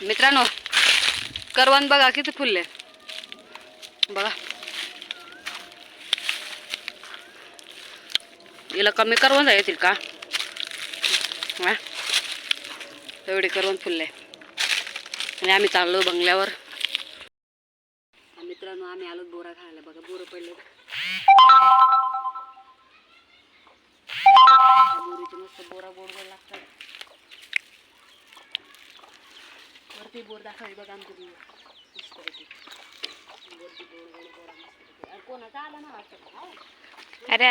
मित्रांनो करवंद बघा किती फुलले. बघा. हिला कमी करवंद येतील का? हा? एवढे करवंद फुलले. आणि आम्ही चाललो बंगल्यावर. मित्रांनो आम्ही आलो बोरा खायला. बघा बोरं पडले बोरीचे मस्त बोरा गोड गोड लागतात वरती बोर दाखवली बघा आमची ती मस्तपैकी. बोर गोड बोरा मस्तपैकी. अरे कोणाचा आला ना वाटतं. अरे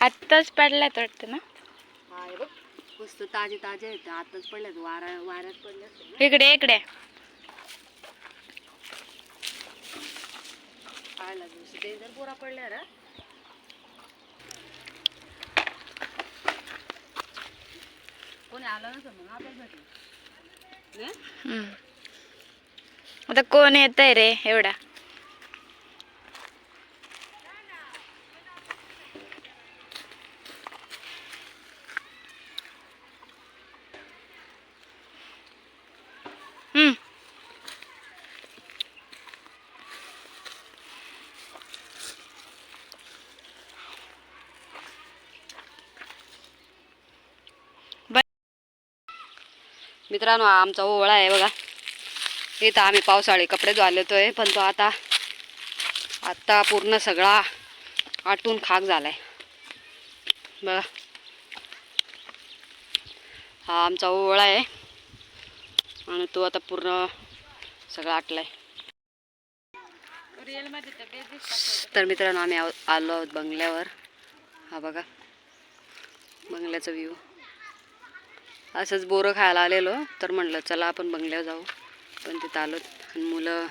आत्ताच पडल्यात वाटतं ना हा बघ मस्त ताजे ताजे आहेत आताच पडल्यात वारा वाऱ्यात पडले असतील ना. इकडे इकडे दिवशी ते जर बोरा पडल्या रे कोणी आलं नसेल मग आपल्याच भेटलं नाही? हम्म. आता कोण येत आहे रे एवढा मित्रांनो आमचा ओवळा आहे बघा. इथं आम्ही पावसाळी कपडे धुवालेतोय पण तो आता आत्ता पूर्ण सगळा आटून खाक झाला आहे बघा. हा आमचा ओवळा आहे. आणि तो आता पूर्ण सगळा आहे तर मित्रांनो आम्ही आहो- आलो आहोत बंगल्यावर. हा बघा. बंगल्याचा व्ह्यू असंच बोरं खायला आलेलो. तर म्हणलं चला आपण बंगल्यावर जाऊ. पण तिथं आलो आणि मुलं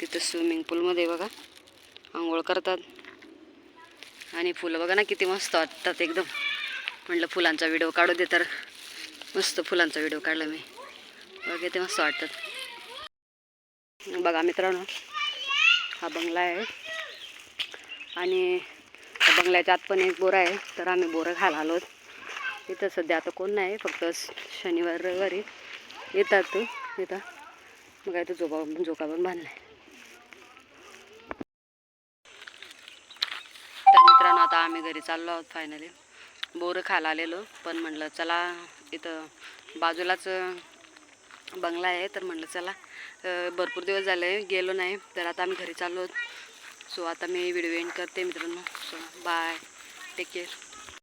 तिथं स्विमिंग पूलमध्ये बघा आंघोळ करतात. आणि फुलं बघा ना किती मस्त वाटतात एकदम. म्हटलं फुलांचा व्हिडिओ काढू दे तर. मस्त फुलांचा व्हिडिओ काढला मी. बघा ते मस्त वाटतात. बघा मित्रांनो हा बंगला आहे. आणि बंगल्याच्या आत पण एक बोरा आहे. तर आम्ही बोरं खायला आलो. इथं सध्या आता कोण नाही फक्त शनिवार रविवारी येतात. तू इथं मग काय तो झोपा झोका पण बांधलाय. तर मित्रांनो आता आम्ही घरी चाललो आहोत फायनली बोरं खायला आलेलो पण म्हणलं चला इथं बाजूलाच बंगला आहे. तर म्हणलं चला भरपूर दिवस झाले गेलो नाही तर आता आम्ही घरी चाललो आहोत. सो आता मी व्हिडिओ एंड करते मित्रांनो. So bye take care